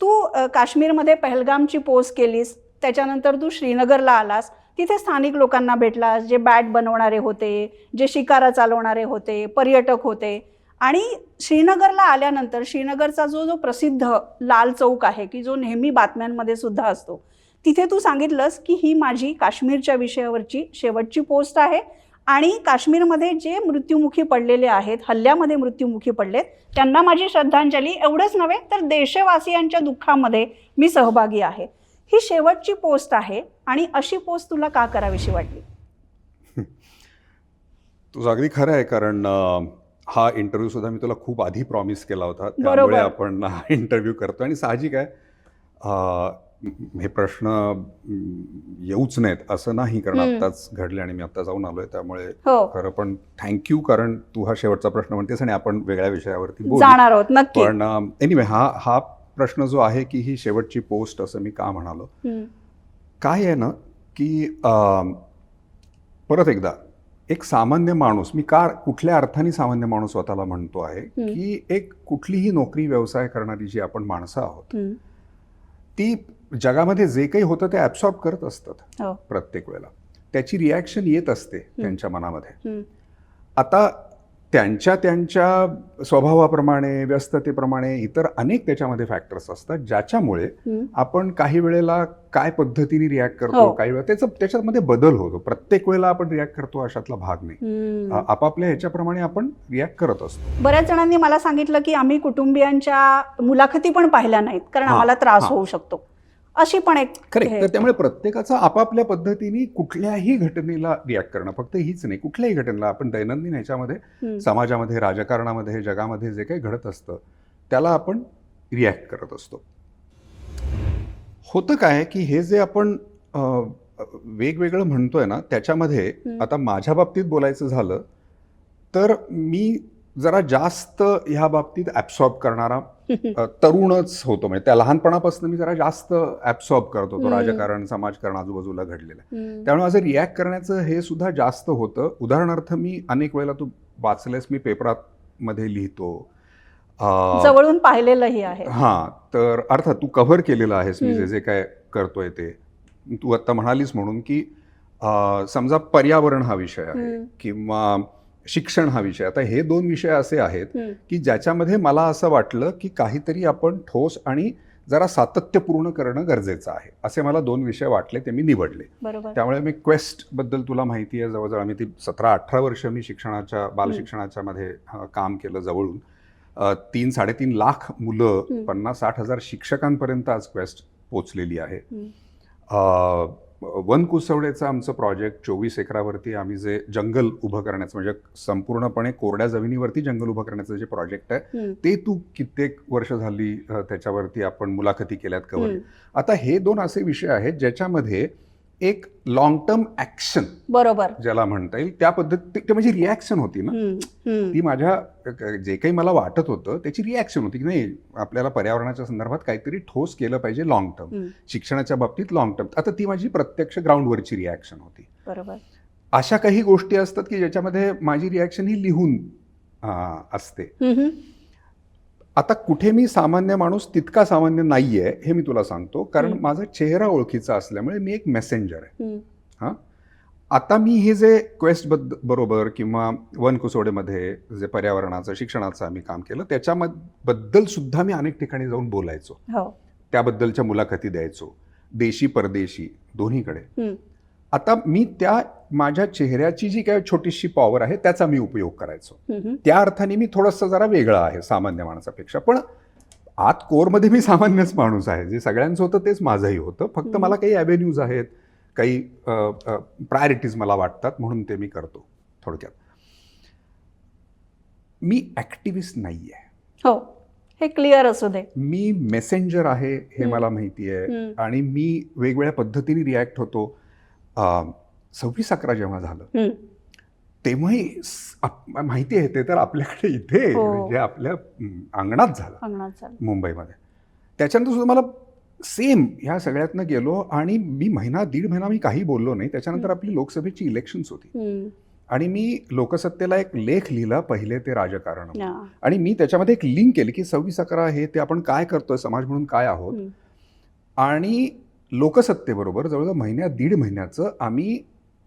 तू काश्मीरमध्ये पहलगामची पोस्ट केलीस त्याच्यानंतर तू श्रीनगरला आलास तिथे स्थानिक लोकांना भेटलास जे बॅट बनवणारे होते जे शिकारा चालवणारे होते पर्यटक होते. आणि श्रीनगरला आल्यानंतर श्रीनगरचा जो जो प्रसिद्ध लाल चौक आहे की जो नेहमी बातम्यांमध्ये सुद्धा असतो तिथे तू सांगितलंस की ही माझी काश्मीरच्या विषयावरची शेवटची पोस्ट आहे. आणि काश्मीरमध्ये जे मृत्युमुखी पडलेले आहेत हल्ल्यामध्ये मृत्युमुखी पडलेत त्यांना माझी श्रद्धांजली. एवढंच नव्हे तर देशवासियांच्या दुःखामध्ये मी सहभागी आहे. ही शेवटची पोस्ट आहे आणि अशी पोस्ट तुला का करावीशी वाटली? तुझं अगदी खरं आहे कारण हा इंटरव्ह्यू सुद्धा मी तुला खूप आधी प्रॉमिस केला होता. बरोबर. त्यामुळे आपण हा इंटरव्ह्यू करतो आणि साहजिक आहे. हे प्रश्न येऊच नयेत असं नाही कारण. आत्ताच घडले आणि मी आत्ता जाऊन आलोय त्यामुळे हो खरं पण थँक्यू कारण तू हा शेवटचा प्रश्न म्हणतेस आणि आपण वेगळ्या विषयावरती जाणार आहोत नक्की पण एनिवे हा हा प्रश्न जो आहे की ही शेवटची पोस्ट असं मी का म्हणालो. काय आहे ना की परत एकदा एक सामान्य माणूस मी का कुठल्या अर्थाने सामान्य माणूस स्वतःला म्हणतो आहे. की एक कुठलीही नोकरी व्यवसाय करणारी जी आपण माणसं आहोत. ती जगामध्ये जे काही होतं ते ॲब्सॉर्ब करत असतात हो. प्रत्येक वेळेला. त्याची रिॲक्शन येत असते त्यांच्या मनामध्ये. आता त्यांच्या त्यांच्या स्वभावाप्रमाणे व्यस्ततेप्रमाणे इतर अनेक त्याच्यामध्ये फॅक्टर्स असतात ज्याच्यामुळे. आपण काही वेळेला काय पद्धतीने रिॲक्ट करतो हो. काही वेळा त्याचं त्याच्यामध्ये बदल होतो. प्रत्येक वेळेला आपण रिॲक्ट करतो अशातला भाग नाही. आपापल्या ह्याच्याप्रमाणे आपण रिॲक्ट करत असतो. बऱ्याच जणांनी मला सांगितलं की आम्ही कुटुंबियांच्या मुलाखती पण पाहिल्या नाहीत कारण आम्हाला त्रास. होऊ शकतो. अशी पण एक हे- तर त्यामुळे प्रत्येकाचा आपापल्या पद्धतीने कुठल्याही घटनेला रिॲक्ट करणं फक्त हीच नाही कुठल्याही घटनेला आपण दैनंदिन ह्याच्यामध्ये. समाजामध्ये राजकारणामध्ये जगामध्ये जे काही घडत असतं त्याला आपण रिॲक्ट करत असतो होतं काय की हे जे आपण वेगवेगळं म्हणतोय ना त्याच्यामध्ये. आता माझ्या बाबतीत बोलायचं झालं तर मी जरा जास्त ह्या बाबतीत ॲब्सॉर्ब करणारा तरुणच होतो म्हणजे त्या लहानपणापासून मी जरा जास्त ॲब्सॉर्ब करत होतो. राजकारण समाजकारण आजूबाजूला घडलेलं. त्यामुळे माझं रिॲक्ट करण्याचं हे सुद्धा जास्त होतं उदाहरणार्थ मी अनेक वेळेला तू वाचलेस मी पेपरात लिहितो अं, जवळून पाहिलेलंही आहे हां तर अर्थात तू कव्हर केलेलं आहेस मी जे. जे काय करतोय ते तू आत्ता म्हणालीस म्हणून की समजा पर्यावरण हा विषय आहे. किंवा शिक्षण हा विषय. आता हे दोन विषय असे आहेत. की ज्याच्यामध्ये मला असं वाटलं की काहीतरी आपण ठोस आणि जरा सातत्यपूर्ण करणं गरजेचं आहे. असे मला दोन विषय वाटले ते मी निवडले. त्यामुळे मी क्वेस्टबद्दल तुला माहिती आहे. जवळजवळ आम्ही ती सतरा अठरा वर्ष मी शिक्षणाच्या बालशिक्षणाच्या मध्ये काम केलं जवळून. तीन साडेतीन लाख मुलं. पन्नास साठ हजार शिक्षकांपर्यंत आज क्वेस्ट पोचलेली आहे. वन कुसवडेचं आमचं प्रोजेक्ट चोवीस एकरावरती आम्ही जे जंगल उभं करण्याचं म्हणजे संपूर्णपणे कोरड्या जमिनीवरती जंगल उभं करण्याचं जे प्रोजेक्ट आहे. ते तू कित्येक वर्ष झाली त्याच्यावरती आपण मुलाखती केल्यात कव्हर हम्म. आता हे दोन असे विषय आहेत ज्याच्यामध्ये एक लॉंग टर्म ॲक्शन बरोबर. ज्याला म्हणता येईल त्या पद्धती ते माझी रिॲक्शन होती ना. ती माझ्या जे काही मला वाटत होतं त्याची रिॲक्शन होती की नाही आपल्याला पर्यावरणाच्या संदर्भात काहीतरी ठोस केलं पाहिजे लॉंग टर्म. शिक्षणाच्या बाबतीत लॉंग टर्म आता ती माझी प्रत्यक्ष ग्राउंडवरची रिॲक्शन होती. बरोबर. अशा काही गोष्टी असतात की ज्याच्यामध्ये माझी रिॲक्शन ही लिहून असते. आता कुठे मी सामान्य माणूस तितका सामान्य नाहीये हे मी तुला सांगतो. कारण हं. माझा चेहरा ओळखीचा असल्यामुळे मी एक मेसेंजर आहे. हम्म. आता मी हे जे क्वेस्ट बद्द बरोबर किंवा वन कुसोडेमध्ये जे पर्यावरणाचं शिक्षणाचं आम्ही काम केलं त्याच्याबद्दल सुद्धा मी अनेक ठिकाणी जाऊन बोलायचो. हो. त्याबद्दलच्या मुलाखती द्यायचो. देशी परदेशी दोन्हीकडे. आता मी त्या माझ्या चेहऱ्याची जी काय छोटीशी पॉवर आहे त्याचा मी उपयोग करायचो. त्या अर्थाने मी थोडंसं जरा वेगळं आहे सामान्य माणसापेक्षा. पण आत कोरमध्ये मी सामान्यच माणूस आहे. जे सगळ्यांचं होतं तेच माझंही होतं. फक्त. मला काही ॲव्हेन्यूज आहेत काही प्रायोरिटीज मला वाटतात म्हणून ते मी करतो थोडक्यात. मी ॲक्टिव्हिस्ट नाही आहे हो हे क्लिअर असू दे. मी मेसेंजर आहे हे. मला माहिती आहे. आणि मी वेगवेगळ्या पद्धतीने रिॲक्ट होतो. सव्वीस अकरा जेव्हा झालं. तेव्हाही माहिती आहे ते तर आपल्याकडे इथे. म्हणजे आपल्या अंगणात झालं मुंबईमध्ये त्याच्यानंतर सुद्धा मला सेम ह्या सगळ्यातनं गेलो आणि मी महिना दीड महिना मी काही बोललो नाही त्याच्यानंतर. आपली लोकसभेची इलेक्शन्स होती. आणि मी लोकसत्तेला एक लेख लिहिला पहिले ते राजकारण. आणि मी त्याच्यामध्ये एक लिंक केली की सव्वीस अकरा हे ते आपण काय करतोय समाज म्हणून काय आहोत. आणि लोकसत्तेबरोबर जवळजवळ महिन्यात दीड महिन्याचं आम्ही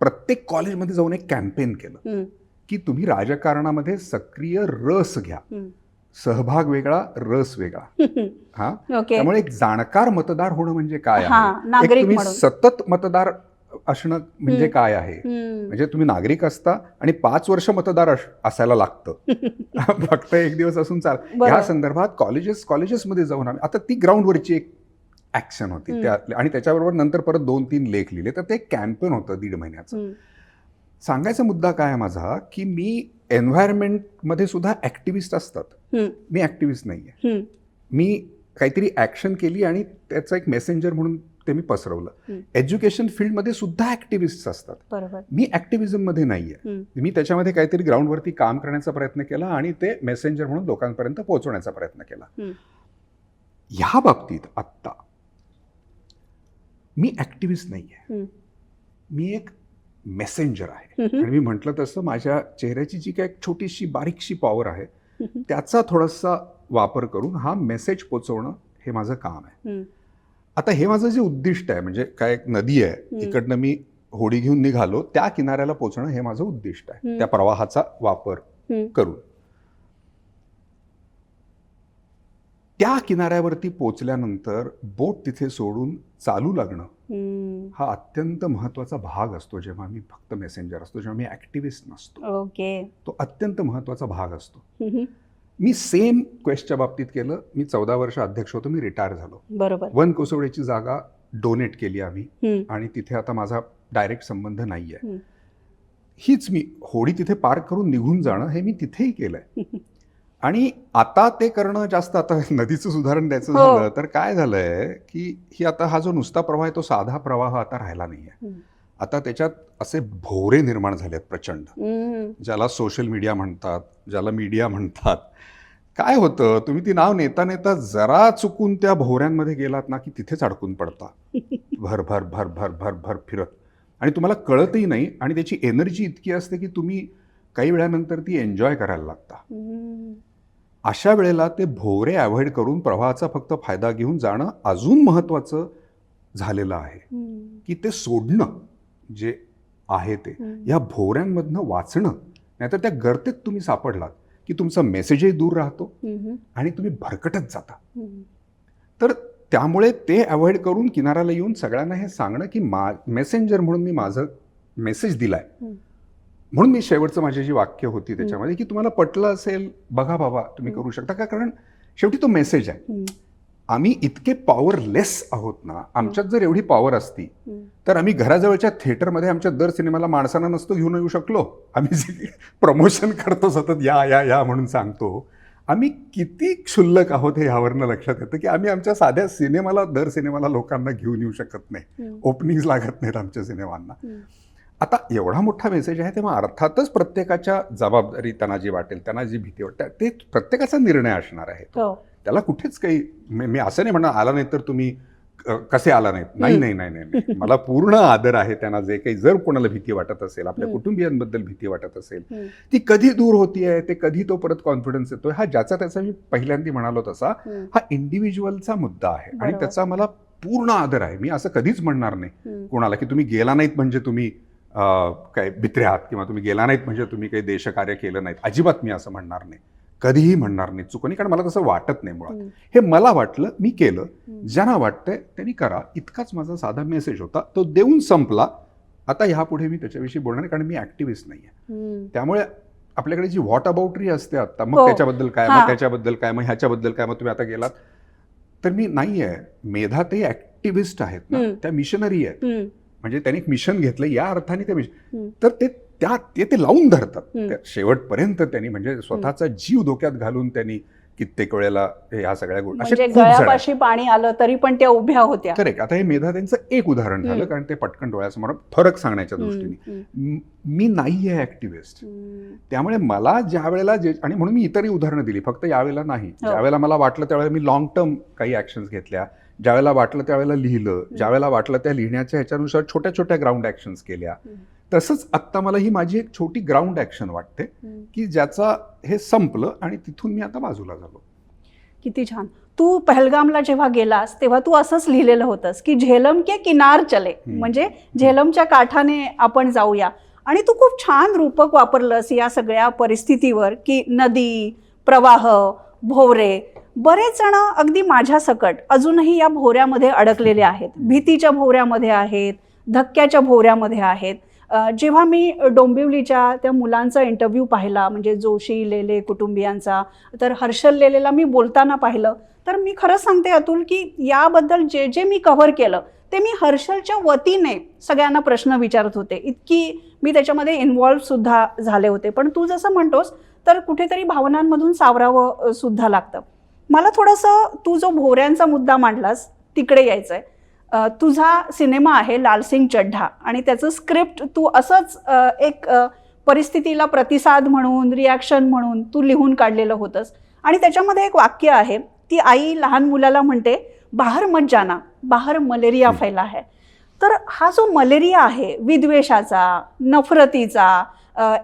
प्रत्येक कॉलेजमध्ये जाऊन एक कॅम्पेन केलं. की तुम्ही राजकारणामध्ये सक्रिय रस घ्या. सहभाग वेगळा रस वेगळा हा त्यामुळे एक जाणकार मतदार होणं म्हणजे काय आहे तुम्ही. सतत मतदार असणं म्हणजे. काय आहे. म्हणजे तुम्ही नागरिक असता आणि पाच वर्ष मतदार अस- असायला लागतं फक्त एक दिवस असून चाल. ह्या संदर्भात कॉलेजेस कॉलेजेसमध्ये जाऊन आम्ही आता ती ग्राउंडवरची एक ऍक्शन होती. त्या आणि त्याच्याबरोबर नंतर परत दोन तीन लेख लिहिले तर ते कॅम्पेन होतं दीड महिन्याचं. सांगायचा मुद्दा काय आहे माझा की मी एन्व्हायरमेंटमध्ये सुद्धा ऍक्टिव्हिस्ट असतात. मी ऍक्टिव्हिस्ट नाही आहे. मी काहीतरी ॲक्शन केली आणि त्याचा एक मेसेंजर म्हणून ते मी पसरवलं. एज्युकेशन फील्डमध्ये सुद्धा ऍक्टिव्हिस्ट असतात मी ॲक्टिव्हिझममध्ये नाही आहे हम्म. मी त्याच्यामध्ये काहीतरी ग्राउंडवरती काम करण्याचा प्रयत्न केला आणि ते मेसेंजर म्हणून लोकांपर्यंत पोहोचवण्याचा प्रयत्न केला. ह्या बाबतीत आत्ता मी ॲक्टिव्हिस्ट नाही आहे. मी एक मेसेंजर आहे. आणि मी म्हटलं तसं माझ्या चेहऱ्याची जी काय एक छोटीशी बारीकशी पॉवर आहे. त्याचा थोडासा वापर करून हा मेसेज पोचवणं हे माझं काम आहे. आता हे माझं जे उद्दिष्ट आहे म्हणजे काय एक नदी आहे. इकडनं मी होडी घेऊन निघालो त्या किनाऱ्याला पोचणं हे माझं उद्दिष्ट आहे. त्या प्रवाहाचा वापर. करून त्या किनाऱ्यावरती पोचल्यानंतर बोट तिथे सोडून चालू लागणं. हा अत्यंत महत्त्वाचा भाग असतो जेव्हा मी फक्त मेसेंजर असतो जेव्हा मी ऍक्टिव्हिस्ट नसतो. ओके. तो अत्यंत महत्त्वाचा भाग असतो. मी सेम क्वेस्टच्या बाबतीत केलं. मी चौदा वर्ष अध्यक्ष होतो. मी रिटायर झालो. बरोबर. वन कोसवड्याची जागा डोनेट केली आम्ही. आणि तिथे आता माझा डायरेक्ट संबंध नाही आहे. हीच मी होडी तिथे पार्क करून निघून जाणं हे मी तिथेही केलंय. आणि आता ते करणं जास्त आता नदीचं उदाहरण द्यायचं हो. झालं तर काय झालंय की ही आता हा जो नुसता प्रवाह आहे तो साधा प्रवाह आता राहिला नाहीये. आता त्याच्यात असे भोवरे निर्माण झालेत प्रचंड. ज्याला सोशल मीडिया म्हणतात ज्याला मीडिया म्हणतात काय होतं तुम्ही ती नाव नेता नेता जरा चुकून त्या भोवऱ्यांमध्ये गेलात ना की तिथेच अडकून पडता भर भर भर भर भर भर फिरत आणि तुम्हाला कळतही नाही आणि त्याची एनर्जी इतकी असते की तुम्ही काही वेळानंतर ती एन्जॉय करायला लागता. अशा वेळेला ते भोवरे अवॉइड करून प्रवाहाचा फक्त फायदा घेऊन जाणं अजून महत्त्वाचं झालेलं आहे. की ते सोडणं जे आहे ते हम्म. या भोवऱ्यांमधनं वाचणं नाहीतर त्या गर्तेत तुम्ही सापडलात की तुमचा मेसेजही दूर राहतो. आणि तुम्ही भरकटत जाता. तर त्यामुळे ते अवॉइड करून किनाऱ्याला येऊन सगळ्यांना हे सांगणं की मा मेसेंजर म्हणून मी माझं मेसेज दिलाय. म्हणून मी शेवटचं माझी जी वाक्य होती त्याच्यामध्ये की तुम्हाला पटलं असेल बघा बाबा तुम्ही. करू शकता का कारण शेवटी तो मेसेज आहे. आम्ही इतके पॉवरलेस आहोत ना आमच्यात जर एवढी पॉवर असती. तर आम्ही घराजवळच्या थिएटरमध्ये आमच्या दर सिनेमाला माणसांना नसतो घेऊन येऊ शकलो आम्ही जे प्रमोशन करतो सतत या या या म्हणून सांगतो आम्ही किती क्षुल्लक आहोत हे ह्यावरनं लक्षात येतं की आम्ही आमच्या साध्या सिनेमाला दर सिनेमाला लोकांना घेऊन येऊ शकत नाही हम्म. ओपनिंग्स लागत नाहीत आमच्या सिनेमांना. आता एवढा मोठा मेसेज आहे तेव्हा अर्थातच प्रत्येकाच्या जबाबदारी त्यांना जी वाटेल त्यांना जी भीती वाटते ते प्रत्येकाचा निर्णय असणार आहे हो त्याला कुठेच काही मी असं नाही म्हणणार आला नाही तर तुम्ही कसे आला नाहीत नाही. नाही नाही नाही. मला पूर्ण आदर आहे त्यांना जे काही जर कोणाला भीती वाटत असेल आपल्या. कुटुंबियांबद्दल भीती वाटत असेल. ती कधी दूर होती आहे ते कधी तो परत कॉन्फिडन्स येतोय हा ज्याचा त्याचा मी पहिल्यांदा म्हणालो तसा. हा इंडिव्हिज्युअलचा मुद्दा आहे आणि. त्याचा मला पूर्ण आदर आहे मी असं कधीच म्हणणार नाही. कोणाला की तुम्ही गेला नाहीत म्हणजे तुम्ही काय भित्रे आहात किंवा तुम्ही गेला नाहीत म्हणजे तुम्ही काही देशकार्य केलं नाहीत अजिबात मी असं म्हणणार नाही कधीही म्हणणार नाही चुकणी कारण मला तसं वाटत नाही मुळात. हे मला वाटलं मी केलं. ज्यांना वाटतंय त्यांनी करा इतकाच माझा साधा मेसेज होता तो देऊन संपला आता ह्यापुढे मी त्याच्याविषयी बोलणार नाही कारण मी ऍक्टिव्हिस्ट नाही आहे. त्यामुळे आपल्याकडे जी व्हॉट अबाउटरी असते आता मग हो. त्याच्याबद्दल काय. मग त्याच्याबद्दल काय मग ह्याच्याबद्दल काय मग तुम्ही आता गेलात तर मी नाही आहे मेधा ते ऍक्टिव्हिस्ट आहेत ना. त्या मिशनरी आहेत. म्हणजे त्यांनी एक मिशन घेतलं या अर्थाने ते मिशन. तर ते त्या ते ते लावून धरतात शेवटपर्यंत त्यांनी म्हणजे स्वतःचा जीव धोक्यात घालून त्यांनी कित्येक वेळेला ह्या सगळ्या गोष्टी म्हणजे पाणी आलं तरी पण त्या उभ्या होत्या करेक्ट आता हे मेधा त्यांचं एक उदाहरण झालं. कारण ते पटकन डोळ्यासमोर फरक सांगण्याच्या. दृष्टीने. म- नाही आहे ऍक्टिव्हिस्ट. त्यामुळे मला ज्या वेळेला जे आणि म्हणून मी इतरही उदाहरणं दिली फक्त यावेळेला नाही हो. ज्यावेळेला मला वाटलं त्यावेळेला मी लॉंग टर्म काही ऍक्शन्स घेतल्या ज्यावेळेला वाटलं त्यावेळेला लिहिलं ज्यावेळेला वाटलं त्या लिहिण्याच्या ह्याच्यानुसार छोट्या छोट्या ग्राउंड ऍक्शन्स केल्या. तसंच आत्ता मला ही माझी एक छोटी ग्राउंड ॲक्शन वाटते की ज्याचा हे संपलं आणि तिथून मी आता बाजूला झालो. किती छान. तू पहलगामला जेव्हा गेलास तेव्हा तू असंच लिहिलेलं होतंस की झेलम के किनार चले. म्हणजे झेलमच्या काठाने आपण जाऊया. आणि तू खूप छान रूपक वापरलंस या सगळ्या परिस्थितीवर की नदी प्रवाह भोवरे. बरेच जण अगदी माझ्या सकट अजूनही या भोवऱ्यामध्ये अडकलेले आहेत. भीतीच्या भोवऱ्यामध्ये आहेत धक्क्याच्या भोवऱ्यामध्ये आहेत. जेव्हा मी डोंबिवलीच्या त्या मुलांचा इंटरव्ह्यू पाहिला म्हणजे जोशी लेले कुटुंबियांचा तर हर्षल लेलेला मी बोलताना पाहिलं. तर मी खरंच सांगते अतुल की याबद्दल जे जे मी कव्हर केलं ते मी हर्षलच्या वतीने सगळ्यांना प्रश्न विचारत होते. इतकी मी त्याच्यामध्ये इन्व्हॉल्व सुद्धा झाले होते. पण तू जसं म्हणतोस तर कुठेतरी भावनांमधून सावरावं सुद्धा लागतं. मला थोडंसं तू जो भोवऱ्यांचा मुद्दा मांडलास तिकडे यायचं आहे तुझा सिनेमा आहे लालसिंग चड्ढा आणि त्याचं स्क्रिप्ट तू असंच एक परिस्थितीला प्रतिसाद म्हणून रिॲक्शन म्हणून तू लिहून काढलेलं होतंस. आणि त्याच्यामध्ये एक वाक्य आहे ती आई लहान मुलाला म्हणते बाहर मत जाना बाहर मलेरिया फैला है. तर हा जो मलेरिया आहे विद्वेषाचा नफरतीचा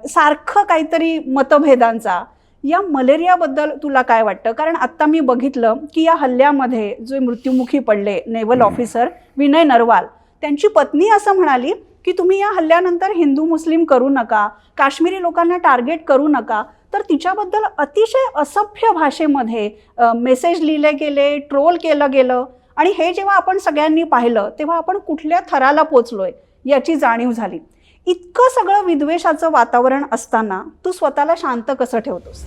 सारखं काहीतरी मतभेदांचा या मलेरियाबद्दल तुला काय वाटतं? कारण आत्ता मी बघितलं की या हल्ल्यामध्ये जे मृत्युमुखी पडले नेव्हल. ऑफिसर विनय नरवाल त्यांची पत्नी असं म्हणाली की तुम्ही या हल्ल्यानंतर हिंदू मुस्लिम करू नका काश्मीरी लोकांना टार्गेट करू नका. तर तिच्याबद्दल अतिशय असभ्य भाषेमध्ये मेसेज लिहिले गेले ट्रोल केलं गेलं. आणि हे जेव्हा आपण सगळ्यांनी पाहिलं तेव्हा आपण कुठल्या थराला पोचलोय याची जाणीव झाली. इतकं सगळं विद्वेषाचं वातावरण असताना तू स्वतःला शांत कसं ठेवतोस?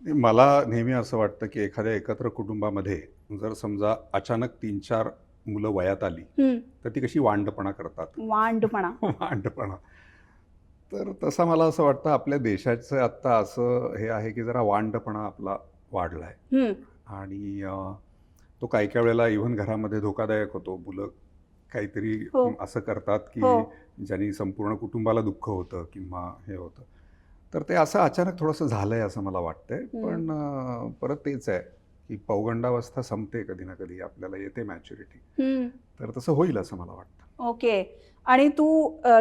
मला नेहमी असं वाटतं की एखाद्या एकत्र कुटुंबामध्ये जर समजा अचानक तीन चार मुलं वयात आली तर ती कशी वांडपणा करतात? वांडपणा. वांडपणा. तर तसं मला असं वाटतं आपल्या देशाचं आत्ता असं हे आहे की जरा वांडपणा आपला वाढला आहे हम्म, आणि तो काही काही वेळेला इव्हन घरामध्ये धोकादायक होतो. मुलं काहीतरी हो. असं करतात की हो. ज्यांनी संपूर्ण कुटुंबाला दुःख होतं किंवा हे होतं तर ते असं अचानक थोडंसं झालंय असं मला वाटतंय. पण अं, परत तेच आहे की पौगंडावस्था संपते कधी ना कधी आपल्याला येते मॅच्युरिटी हम्म. तर तसं होईल असं मला वाटतं ओके. आणि तू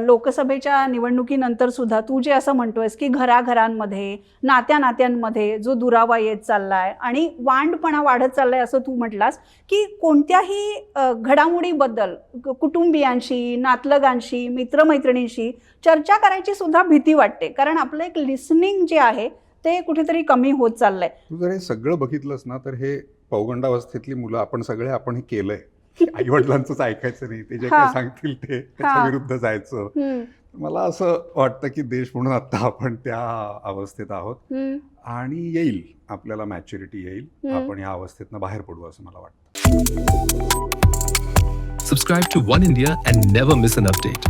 लोकसभेच्या निवडणुकीनंतर सुद्धा तू जे असं म्हणतोयस की घराघरांमध्ये नात्या नात्यांमध्ये जो दुरावा येत चाललाय आणि वांडपणा वाढत चाललाय असं तू म्हटलास की कोणत्याही घडामोडीबद्दल कुटुंबियांशी नातलगांशी मित्रमैत्रिणींशी चर्चा करायची सुद्धा भीती वाटते. कारण आपलं एक लिसनिंग जे आहे ते कुठेतरी कमी होत चाललंय. तू जर हे सगळं बघितलंस ना तर हे पौगंडावस्थेतली मुलं आपण सगळे आपण हे केलंय. आई वडिलांचंच ऐकायचं नाही ते जे. काय सांगतील ते त्याच्या विरुद्ध जायचं मला असं वाटतं की देश म्हणून आता आपण त्या अवस्थेत आहोत. आणि येईल आपल्याला मॅच्युरिटी येईल. आपण या अवस्थेतनं बाहेर पडू असं मला वाटतं Subscribe to One India and never miss an update.